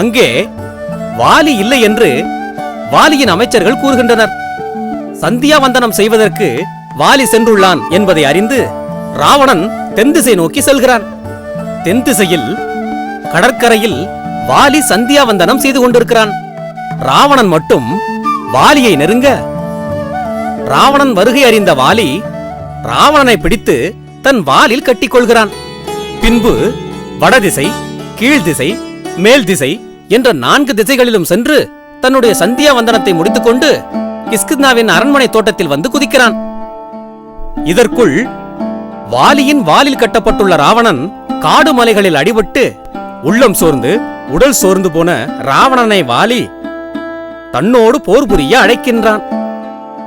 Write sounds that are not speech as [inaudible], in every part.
அங்கே வாலி இல்லை என்று வாலியின் அமைச்சர்கள் கூறுகின்றனர். சந்தியாவந்தனம் செய்வதற்கு வாலி சென்றுள்ளான் என்பதை அறிந்து ராவணன் தென் திசை நோக்கி செல்கிறான். தென் திசையில் கடற்கரையில் வாலி சந்தியாவந்தனம் செய்து கொண்டிருக்கிறான். ராவணன் மட்டும் வாலியை நெருங்க. ராவணன் வருகை அறிந்த வாலி ராவணனை பிடித்து தன் வாலில் கட்டிக்கொள்கிறான். பின்பு வடதிசை கீழ்திசை மேல் திசை என்ற நான்கு திசைகளிலும் சென்று தன்னுடைய சந்தியா வந்தனத்தை முடித்துக்கொண்டு கிஸ்கிந்தாவின் அரண்மனை தோட்டத்தில் வந்து குதிக்கிறான். இதற்குள் வாலியின் வாலில் கட்டப்பட்டுள்ள ராவணன் காடு மலைகளில் அடிபட்டு உள்ளம் சோர்ந்து உடல் சோர்ந்து போன ராவணனை வாலி தன்னோடு போர் புரிய அழைக்கின்றான்.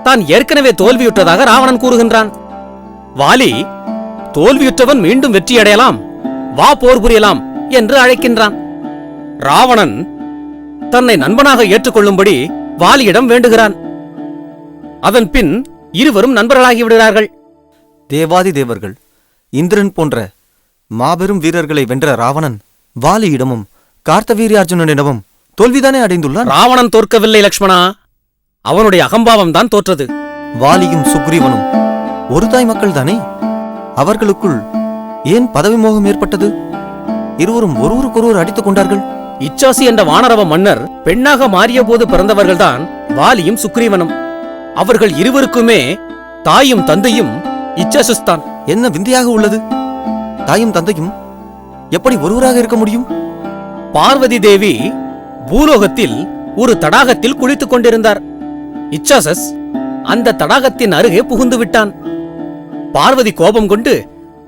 தான் ஏற்கனவே தோல்வியுற்றதாக ராவணன் கூறுகின்றான். வாலி தோல்வியுற்றவன் மீண்டும் வெற்றியடையலாம் வா போர் புரியலாம் என்று அழைக்கின்றான். ராவணன் தன்னை நண்பனாக ஏற்றுக்கொள்ளும்படி வாலியிடம் வேண்டுகிறான். அதன் பின் இருவரும் நண்பர்களாகி விடுகிறார்கள். தேவாதி தேவர்கள் இந்திரன் போன்ற மாபெரும் வீரர்களை வென்ற ராவணன் வாலியிடமும் கார்த்தவீரியார்ஜுனனிடமும் தோல்விதானே அடைந்துள்ளான்? ராவணன் தோற்கவில்லை லக்ஷ்மணா. அவனுடைய அகம்பாவம் தான் தோற்றது. வாலியும் சுக்ரீவனும் ஒரு தாய் மக்கள் தானே? அவர்களுக்குள் ஏன் பதவி மோகம் ஏற்பட்டது? இருவரும் ஒருவருக்கொருவர் அடித்துக் கொண்டார்கள். இச்சாசி என்ற வானரவ மன்னர் பெண்ணாக மாறிய போது பிறந்தவர்கள்தான் வாலியும் சுக்ரீவனும். அவர்கள் இருவருக்குமே தாயும் தந்தையும் இச்சாசுஸ்தான். என்ன விந்தையாக உள்ளது? தாயும் தந்தையும் எப்படி ஒருவராக இருக்க முடியும்? பார்வதி தேவி பூலோகத்தில் ஒரு தடாகத்தில் குளித்துக் கொண்டிருந்தார். இச்சாசஸ் அந்த தடாகத்தின் அருகே புகுந்து விட்டான். பார்வதி கோபம் கொண்டு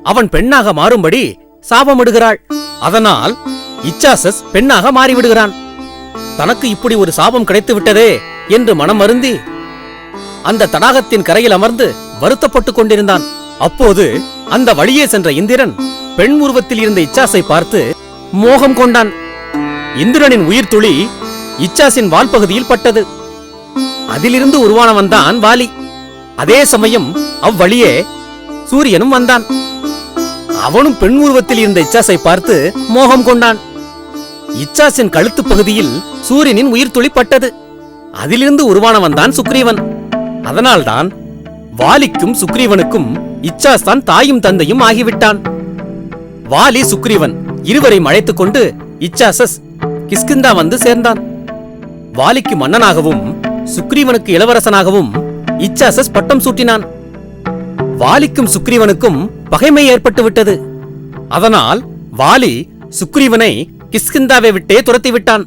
அவன் பெண்ணாக மாறும்படி சாபமிடுகிறாள். அதனால் இச்சாசஸ் பெண்ணாக மாறிவிடுகிறான். தனக்கு இப்படி ஒரு சாபம் கிடைத்து விட்டதே என்று மனம் அருந்தி அந்த தடாகத்தின் கரையில் அமர்ந்து வருத்தப்பட்டுக் கொண்டிருந்தான். அப்போது அந்த வழியே சென்ற இந்திரன் பெண் உருவத்தில் இருந்த இச்சாசை பார்த்து மோகம் கொண்டான். இந்திரனின் உயிர் துளி இச்சாசின் வால் பகுதியில் பட்டது. அதிலிருந்து உருவானவன் தான் வாலி. அதே சமயம் அவ்வழியே சூரியனும் வந்தான். அவனும் பெண் உருவத்தில் இருந்த இச்சாசை பார்த்து மோகம் கொண்டான். இச்சாசின் கழுத்து பகுதியில் சூரியனின் உயிர் துளி பட்டது அதிலிருந்து உருவானவன் தான் சுக்ரீவன். அதனால்தான் வாலிக்கும் சுக்ரீவனுக்கும் இச்சாஸ் தான் தாயும் தந்தையும் ஆகிவிட்டான். வாலி சுக்ரீவன் இருவரையும் அழைத்துக் கொண்டு இச்சாசஸ் கிஸ்கிந்தா வந்து சேர்ந்தான். வாலிக்கு மன்னனாகவும் சுக்ரீவனுக்கு இளவரசனாகவும் இச்சாசஸ் பட்டம் சூட்டினான். வாலிக்கும் சுக்ரீவனுக்கும் பகைமை ஏற்பட்டு விட்டது அதனால் வாலி சுக்ரீவனை கிஸ்கிந்தாவை விட்டே துரத்தி விட்டான்.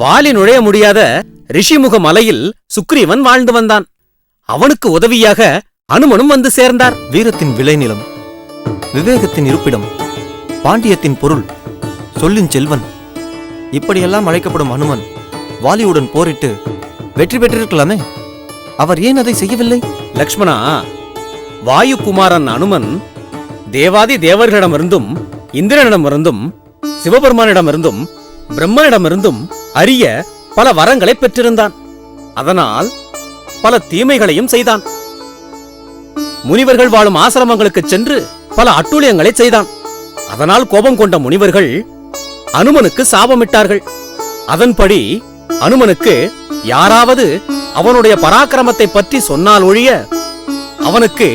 வாலி நுழைய முடியாத ரிஷிமுக மலையில் சுக்ரீவன் வாழ்ந்து வந்தான். அவனுக்கு உதவியாக அனுமனும் வந்து சேர்ந்தார். வீரத்தின் விளைநிலம் விவேகத்தின் இருப்பிடம் பாண்டியத்தின் பொருள் சொல்லின் செல்வன். இப்படியெல்லாம் அழைக்கப்படும் அனுமன் வாலியுடன் போரிட்டு வெற்றி பெற்றிருக்கலாமே. அவர் ஏன் அதை செய்யவில்லை? லக்ஷ்மணா வாயுகுமாரன் அனுமன் தேவாதி தேவர்களிடமிருந்தும் இந்திரனிடமிருந்தும் சிவபெருமானிடமிருந்தும் பிரம்மனிடமிருந்தும் அரிய பல வரங்களை பெற்றிருந்தான். அதனால் பல தீமைகளையும் செய்தான். முனிவர்கள் வாழும் ஆசிரமங்களுக்கு சென்று பல அட்டூழியங்களை செய்தான். அதனால் கோபம் கொண்ட முனிவர்கள் அனுமனுக்கு சாபமிட்டார்கள். அதன்படி அனுமனுக்கு யாராவது அவனுடைய பராக்கிரமத்தை பற்றி சொன்னால் ஒழிய அவனுக்கு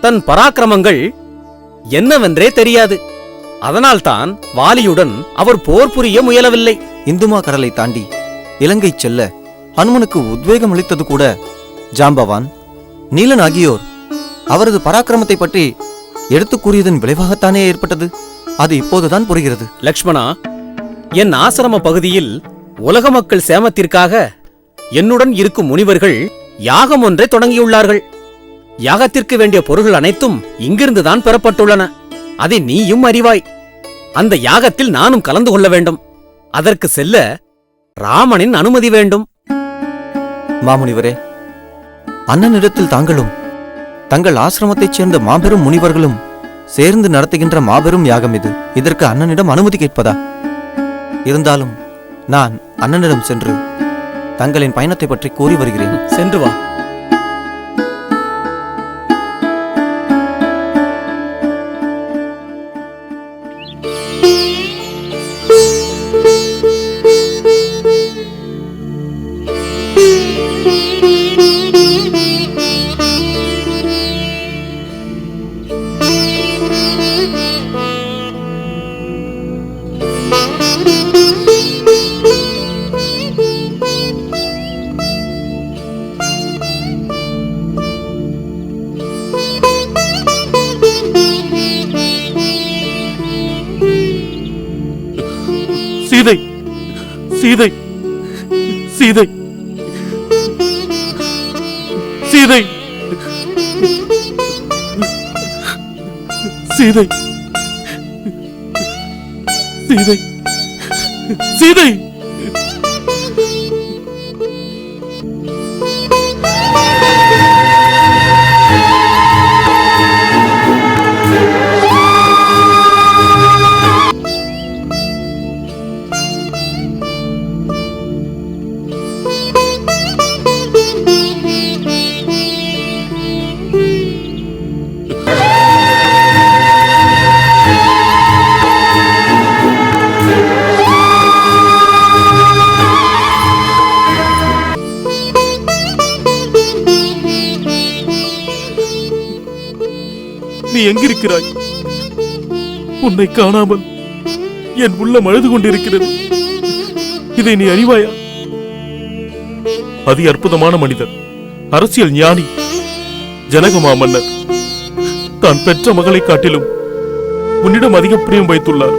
தன் பராக்கிரமங்கள் என்னவென்றே தெரியாது. அதனால்தான் வாலியுடன் அவர் போர் புரிய முயலவில்லை. இந்துமா கடலை தாண்டி இலங்கை செல்ல ஹனுமனுக்கு உத்வேகம் அளித்தது கூட ஜாம்பவான் நீலன் ஆகியோர். அவரது பராக்கிரமத்தை பற்றி எடுத்துக் கூறியதன் விளைவாகத்தானே ஏற்பட்டது? அது இப்போதுதான் புரிகிறது. லக்ஷ்மணா என் ஆசிரம பகுதியில் உலக மக்கள் சேமத்திற்காக என்னுடன் இருக்கும் முனிவர்கள் யாகம் ஒன்றை தொடங்கியுள்ளார்கள். யாகத்திற்கு வேண்டிய பொருள்கள் அனைத்தும் இங்கிருந்துதான் பெறப்பட்டுள்ளன. அதை நீயும் அறிவாய். அந்த யாகத்தில் நானும் கலந்து கொள்ள வேண்டும். அதற்கு செல்ல ராமனின் அனுமதி வேண்டும். மாமுனிவரே அண்ணனிடத்தில் தாங்களும் தங்கள் ஆசிரமத்தைச் சேர்ந்த மாபெரும் முனிவர்களும் சேர்ந்து நடத்துகின்ற மாபெரும் யாகம் இது. இதற்கு அண்ணனிடம் அனுமதி கேட்பதா? இருந்தாலும் நான் அண்ணனிடம் சென்று தங்களின் பயணத்தை பற்றி கூறி வருகிறேன். சென்று வா. சீதை சீதை சீதை சீதை சீதை இருக்கிறாய். உன்னை காணாமல் என் உள்ளம் அழுது கொண்டிருக்கிறது. இதை நீ அறிவாயா? அதி அற்புதமான மனிதர் அரசியல் ஞானி ஜனகமா மன்னர். தான் பெற்ற மகளை காட்டிலும் உன்னிடம் அதிக பிரியம் வைத்துள்ளார்.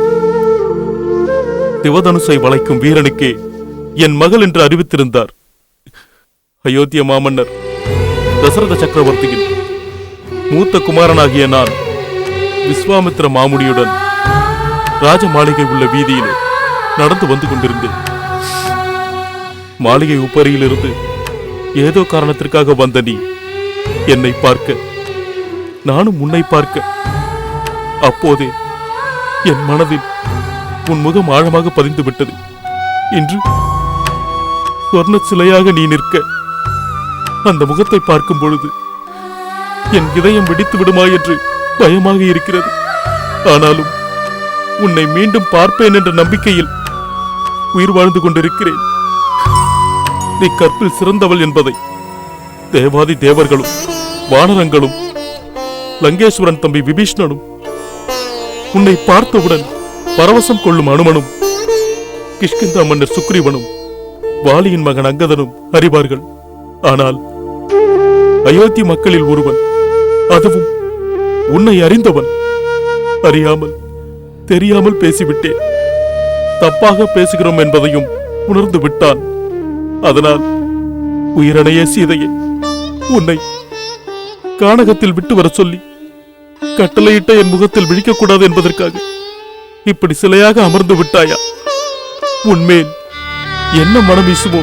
திவதனுசை வளைக்கும் வீரனுக்கே என் மகள் என்று அறிவித்திருந்தார். அயோத்திய மாமன்னர் தசரத சக்கரவர்த்தியின் மூத்த குமாரனாகிய நான் விஸ்வாமித்திர மாமுனியுடன் ராஜ மாளிகை உள்ள வீதியிலே நடந்து வந்து கொண்டிருந்தேன். மாளிகை உப்பரியிலிருந்து ஏதோ காரணத்திற்காக வந்த நீ என்னை பார்க்க நானும் உன்னை பார்க்க அப்போதே என் மனதில் உன் முகம் ஆழமாக பதிந்து விட்டது. இன்று சொர்ண சிலையாக நீ நிற்க அந்த முகத்தை பார்க்கும் பொழுது என் இதயம் வெடித்து விடுமா என்று பயமாக இருக்கிறது. ஆனாலும் உன்னை மீண்டும் பார்ப்பேன் என்ற நம்பிக்கையில் உயிர் வாழ்ந்து கொண்டிருக்கிறேன். நீ கற்பில் சிறந்தவள் என்பதை தேவாதி தேவர்களும் வானரங்களும் லங்கேஸ்வரன் தம்பி விபீஷ்ணனும் உன்னை பார்த்தவுடன் பரவசம் கொள்ளும் அனுமனும் கிஷ்கிந்தா மன்னர் சுக்ரீவனும் வாலியின் மகன் அங்கதனும் அறிவார்கள். ஆனால் அயோத்தி மக்களில் ஒருவன் அதுவும் உன்னை அறிந்தவன். அறியாமல் தெரியாமல் பேசிவிட்டேன். தப்பாக பேசுகிறோம் என்பதையும் உணர்ந்து விட்டான். அதனால் உயிரணைய சீதையை உன்னை கானகத்தில் விட்டு வர சொல்லி கட்டளையிட்ட என் முகத்தில் விழிக்கக்கூடாது என்பதற்காக இப்படி சிலையாக அமர்ந்து விட்டாயா? உன்மேல் என்ன மனம் வீசுமோ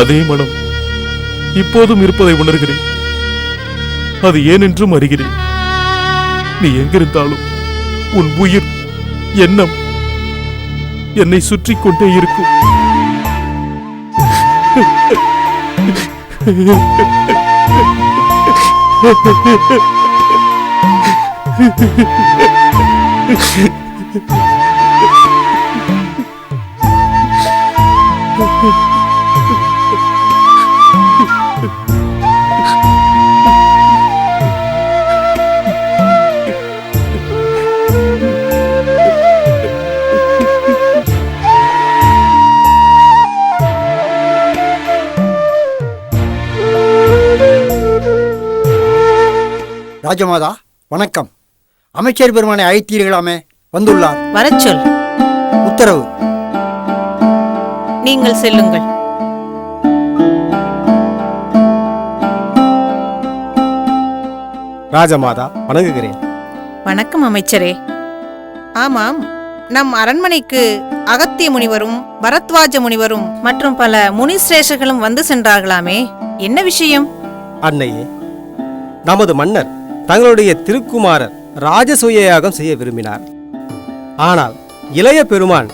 அதே மனம் இப்போதும் இருப்பதை உணர்கிறேன். அது ஏனென்றும் அறிகிறேன். நீ எங்கிருந்தாலும் உன் உயிர் எண்ணம் என்னை சுற்றி கொண்டே இருக்கும். [laughs] ராஜமாதா வணக்கம். அமைச்சர் பெருமானை அழைத்தீர்களாமே வந்துள்ளார். வரச் சொல் உத்தரவு. நீங்கள் செல்லுங்கள். ராஜமாதா வணங்குகிறேன். வணக்கம் அமைச்சரே. ஆமாம் நம் அரண்மனைக்கு அகத்திய முனிவரும் பரத்வாஜ முனிவரும் மற்றும் பல முனிசிரேஷர்களும் வந்து சென்றார்களாமே. என்ன விஷயம்? அன்னையே நமது மன்னர் தங்களுடைய திருக்குமாரர் ராஜசூய யாகம் செய்ய விரும்பினார். ஆனால் இளைய பெருமான்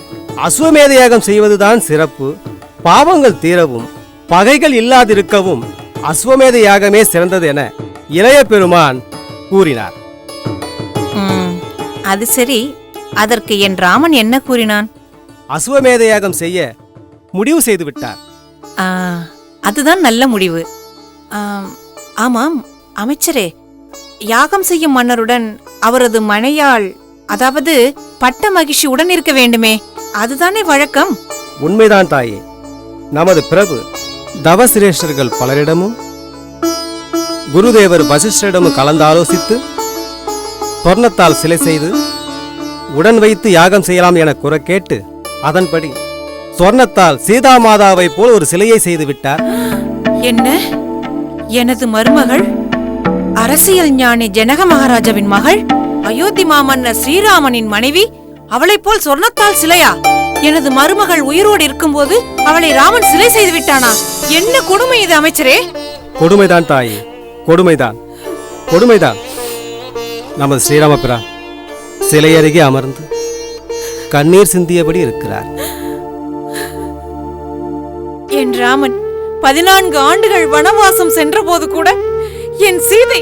அஸ்வமேத யாகம் செய்வதுதான் சிறப்பு. பாவங்கள் தீரவும் பகைகள் இல்லாதிருக்கவும் அஸ்வமேத யாகமே சிறந்தது என இளைய பெருமான் கூறினார். அது சரி. அதற்கு என் ராமன் என்ன கூறினான்? அஸ்வமேத யாகம் செய்ய முடிவு செய்து விட்டார். அதுதான் நல்ல முடிவு. ஆம், ஆமாம் அமைச்சரே. யாகம் செய்யும் மன்னருடன் அவரது மனையாள் அதாவது பட்ட மகிழ்ச்சி உடன் இருக்க வேண்டுமே. அதுதானே வழக்கம்? உண்மைதான் தாயே. நமது பிரபு தவசிரேஷ்டர்கள் பலரிடமும் குருதேவர் வசிஷ்டரிடமும் கலந்தாலோசித்து சொர்ணத்தால் சிலை செய்து உடன் வைத்து யாகம் செய்யலாம் என குற கேட்டு அதன்படி சொர்ணத்தால் சீதா மாதாவை போல் ஒரு சிலையை செய்து விட்டார். என்ன? எனது மருமகள்? அரசியல் ஞானி ஜனக மகாராஜாவின் மகள் அயோத்தி மாமன்னர் ஸ்ரீராமனின் மனைவி. அவளைப் போல் சொர்ணத்தால் சிலையா? எனது மருமகள் உயிரோடு இருக்கும்போது அவளை ராமன் சிலை செய்து விட்டானா? என்ன கொடுமை இது அமைச்சரே? கொடுமைதான் தாயே கொடுமைதான் கொடுமைதான். நமது ஸ்ரீராமபிரா சிலை அருகே அமர்ந்து கண்ணீர் சிந்தியபடி இருக்கிறார். என் ராமன் பதினான்கு ஆண்டுகள் வனவாசம் சென்றபோது கூட என் சீதை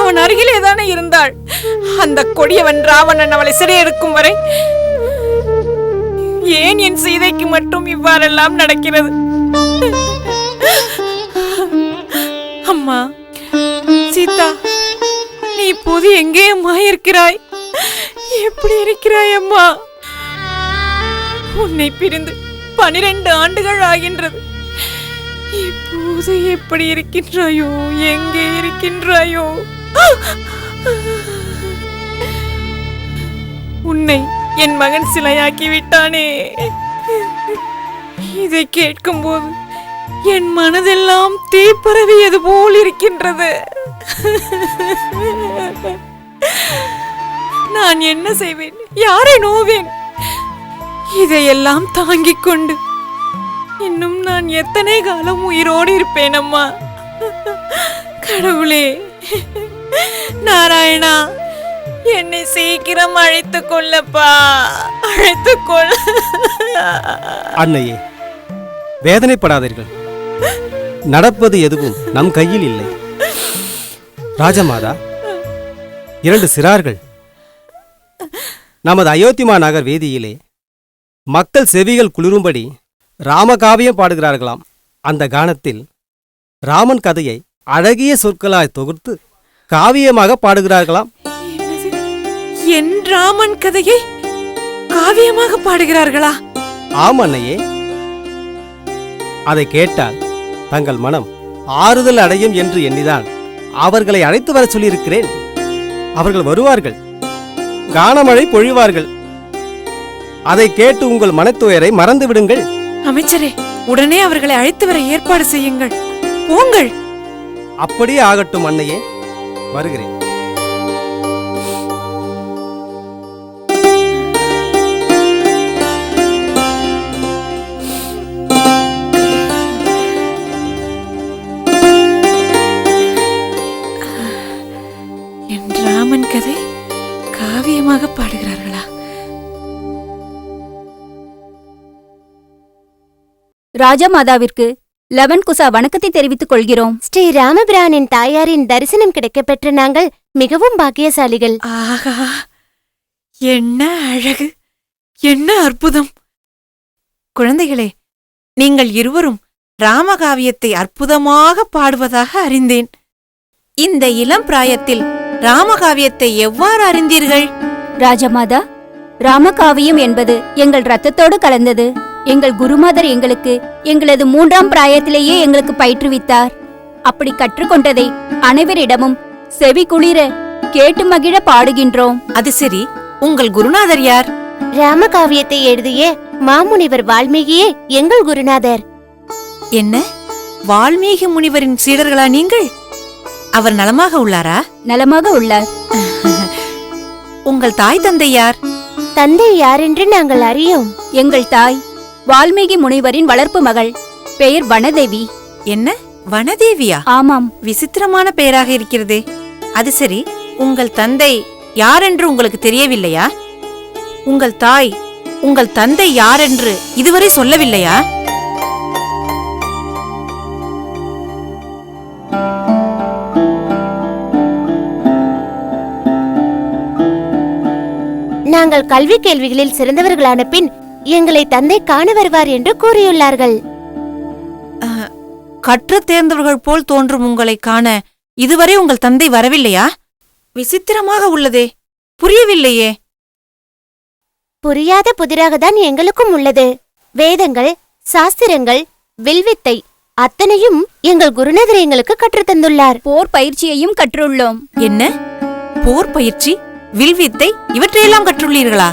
அவன் அருகிலே தானே இருந்தாள். அந்த கொடியவன் ராவணன் அவளை சிறையெடுக்கும் வரை ஏன் என் சீதைக்கு மட்டும் இவ்வாறெல்லாம் நடக்கிறது? அம்மா சீதா நீ இப்போது எங்கே அம்மா இருக்கிறாய்? எப்படி இருக்கிறாய் அம்மா? உன்னை பிரிந்து பனிரெண்டு ஆண்டுகள் ஆகின்றது. இப்போது எப்படி இருக்கின்றாயோ? எங்கே இருக்கின்றாயோ? உன்னை என் மகன் சிலையாக்கி விட்டானே இதை கேட்கும்போது என் மனதெல்லாம் தீப்பரவியது போல் இருக்கின்றது. நான் என்ன செய்வேன்? யாரை நோவேன்? இதையெல்லாம் தாங்கிக் கொண்டு இன்னும் நான் எத்தனை காலம் உயிரோடு இருப்பேன் அம்மா கடவுளே நாராயணா என்னை சீக்கிரம் அழைத்து கொள்ளப்பா. அழைத்து கொள்ள அன்னையே வேதனைப்படாதீர்கள். நடப்பது எதுவும் நம் கையில் இல்லை. ராஜமாதா இரண்டு சிறார்கள். நமது அயோத்திமா நகர் வீதியிலே மக்கள் செவிகள் குளிரும்படி ராமகாவியம் பாடுகிறார்களாம். அந்த கானத்தில் ராமன் கதையை அழகிய சொற்களாய் தொகுத்து காவியமாக பாடுகிறார்களாம். என் ராமன் கதையை காவியமாக பாடுகிறார்களா? ஆம் அன்னையே. அதை கேட்டால் தங்கள் மனம் ஆறுதல் அடையும் என்று எண்ணிதான் அவர்களை அழைத்து வர சொல்லியிருக்கிறேன். அவர்கள் வருவார்கள். கானமழை பொழிவார்கள். அதை கேட்டு உங்கள் மனத்துயரை மறந்து விடுங்கள். அமைச்சரே உடனே அவர்களை அழைத்து வர ஏற்பாடு செய்யுங்கள். போங்கள். அப்படியே ஆகட்டும் அன்னையே. வருகிறேன். ராஜமாதாவிற்கு லவன் குசா வணக்கத்தை தெரிவித்துக் கொள்கிறோம். ஸ்ரீ ராமபிரானின் தாயாரின் தரிசனம் கிடைக்கப் பெற்ற நாங்கள் மிகவும் பாக்கியசாலிகள். ஆகா என்ன அழகு! என்ன அற்புதம்! குழந்தைகளே நீங்கள் இருவரும் ராமகாவியத்தை அற்புதமாக பாடுவதாக அறிந்தேன். இந்த இளம் பிராயத்தில் ராமகாவியத்தை எவ்வாறு அறிந்தீர்கள்? ராஜமாதா ராமகாவியம் என்பது எங்கள் ரத்தத்தோடு கலந்தது. எங்கள் குருமாதர் எங்களுக்கு எங்களது மூன்றாம் பிராயத்திலேயே எங்களுக்கு பயிற்றுவித்தார். அப்படி கற்றுக்கொண்டதை அனைவரிடமும் செவி குளிர கேட்டு மகிழ பாடுகின்றோம். அது சரி. உங்கள் குருநாதர் யார்? ராமகாவியத்தை எழுதிய மாமுனிவர் வால்மீகியே எங்கள் குருநாதர். என்ன? வால்மீகி முனிவரின் சீடர்களா நீங்கள்? அவர் நலமாக உள்ளாரா? நலமாக உள்ளார். உங்கள் தாய் தந்தை யார்? தந்தை யாரென்று நாங்கள் அறியோம். எங்கள் தாய் வால்மீகி முனிவரின் வளர்ப்பு மகள். பெயர் வனதேவி. என்ன? வனதேவியா? ஆமாம். விசித்திரமான பெயராக இருக்கிறதே. அது சரி உங்கள் தந்தை யாரென்று உங்களுக்கு தெரியவில்லையா? உங்கள் தாய் உங்கள் தந்தை யாரென்று இதுவரை சொல்லவில்லையா? நாங்கள் கல்வி கேள்விகளில் சிறந்தவர்களான பின் எங்களை தந்தை காண வருவார் என்று கூறியுள்ளார்கள். அஹ், கற்றுத் தேர்ந்தவர்கள் போல் தோன்றும் உங்களை காண இதுவரை உங்கள் தந்தை வரவில்லையா? விசித்திரமாக உள்ளதே புரியவில்லையே. புரியாத புதிராக தான் எங்களுக்கும் உள்ளது. வேதங்கள் சாஸ்திரங்கள் வில்வித்தை அத்தனையும் எங்கள் குருநாதர் எங்களுக்கு கற்றுத் தந்துள்ளார். போர் பயிற்சியையும் கற்றுள்ளோம். என்ன? போர் பயிற்சி வில்வித்தை இவற்றையெல்லாம் கற்றுள்ளீர்களா?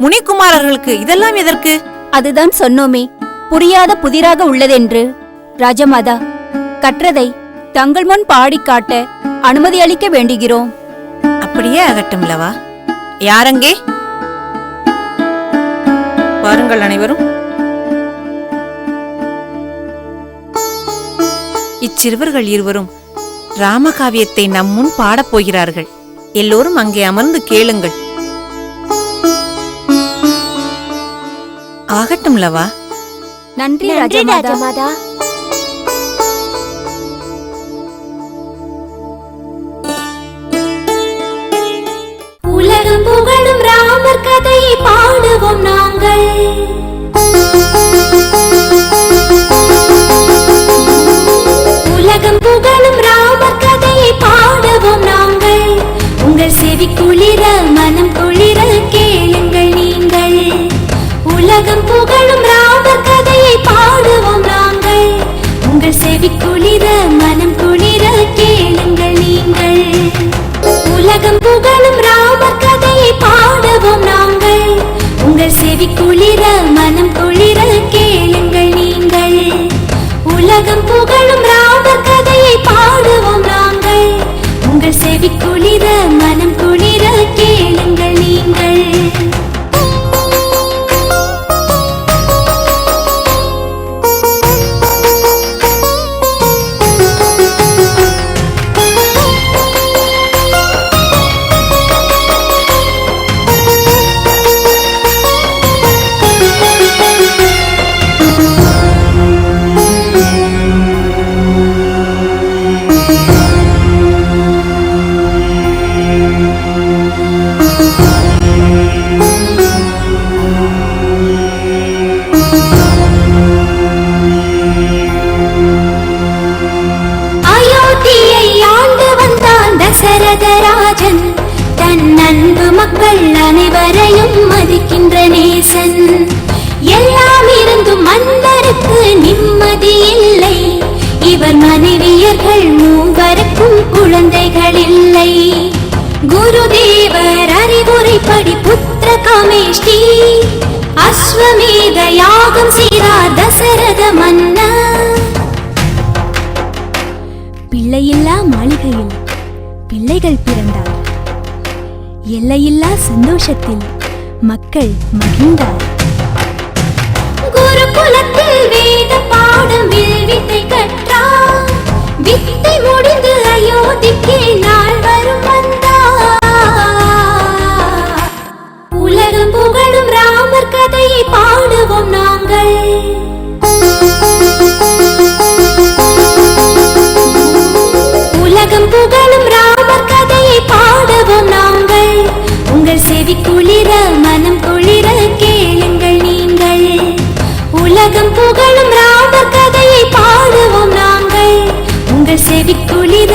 முனிக்குமாரர்களுக்கு இதெல்லாம் எதற்கு? அதுதான் சொன்னோமே புரியாத புதிராக உள்ளதென்று. ராஜமாதா கற்றதை தங்கள் முன் பாடிக் காட்ட அனுமதி அளிக்க வேண்டுகிறோம். அப்படியே ஆகட்டும்லவா யாரங்கே? வாருங்கள் அனைவரும். இச்சிறுவர்கள் இருவரும் ராமகாவியத்தை நம் முன் பாடப் போகிறார்கள். எல்லோரும் அங்கே அமர்ந்து கேளுங்கள். ஆகட்டும்லவா நன்றி நன்றி ராஜமாதா. உலகம் புகழும் ராம கதையை பாடுவோம் நாங்கள். உங்கள் செவி குளிர மனம் குளிர கேளுங்கள் நீங்கள். உலகம் புகழும் ராம கதையை பாடுவோம் நாங்கள். உங்கள் செவி குளிர மனம் குளிர கேளுங்கள் நீங்கள். உலகம் புகழும் ராம கதையை பாடுவோம் நாங்கள். உங்கள் செவி குழந்தைகள் இல்லை குருதேவர் அறிவுரைப்படி புத்திர காமேஷ்டி. அஸ்வமேத யாகம் செய்தார் தசரத மன்னர். பிள்ளையில்லா மாளிகையில் பிள்ளைகள் பிறந்தார். எல்லையில்லா சந்தோஷத்தில் மக்கள் மகிழ்ந்தார். குருகுலத்தில் வேத பாடம் வித்தை கற்றார். வித்தை முடி அயோத்திக்கு நாள் வரும் உலகம் புகழும் ராமர் கதையை பாடுவோம் நாங்கள். உலகம் புகழும் ராமர் கதையை பாடுவோம் நாங்கள். உங்கள் செவி குளிர மனம் குளிர கேளுங்கள் நீங்கள். உலகம் புகழும் ராமர் கதையை பாடுவோம் நாங்கள். உங்கள் செவி குளிர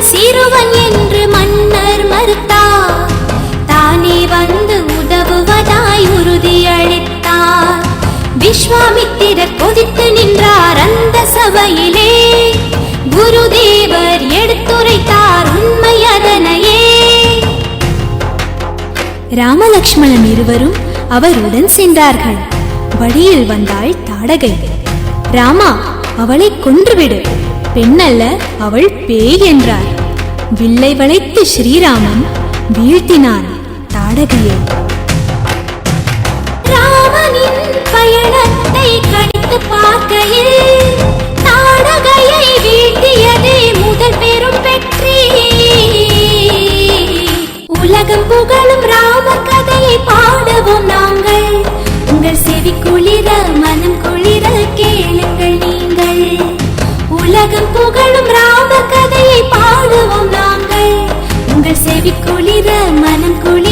சிறுவன் என்று மன்னர் மறுத்தார். தானே வந்து உதவுவதாய் உறுதியளித்தார் விஸ்வாமித்திரர் கொதித்து நின்றார் அந்த சபையிலே. குருதேவர் எடுத்துரைத்தார் உண்மை அதனையே. ராமலக்ஷ்மணன் இருவரும் அவருடன் சென்றார்கள். வழியில் வந்தாள் தாடகை. ராமா அவளை கொன்றுவிடு. பெண் அல்ல அவள் பேய் என்றார். வில்லை வளைத்து ஸ்ரீராமன் வீழ்த்தினான் தாடகையை. பயணத்தை கணித்து பார்க்கையில் தாடகையை வீழ்த்தியதே முதல் பெரும் உலகம் புகழும் ராம கதையை பாடுவோம் நாங்கள். உங்கள் செவி குளிர மனம் குளிர கேளுங்கள்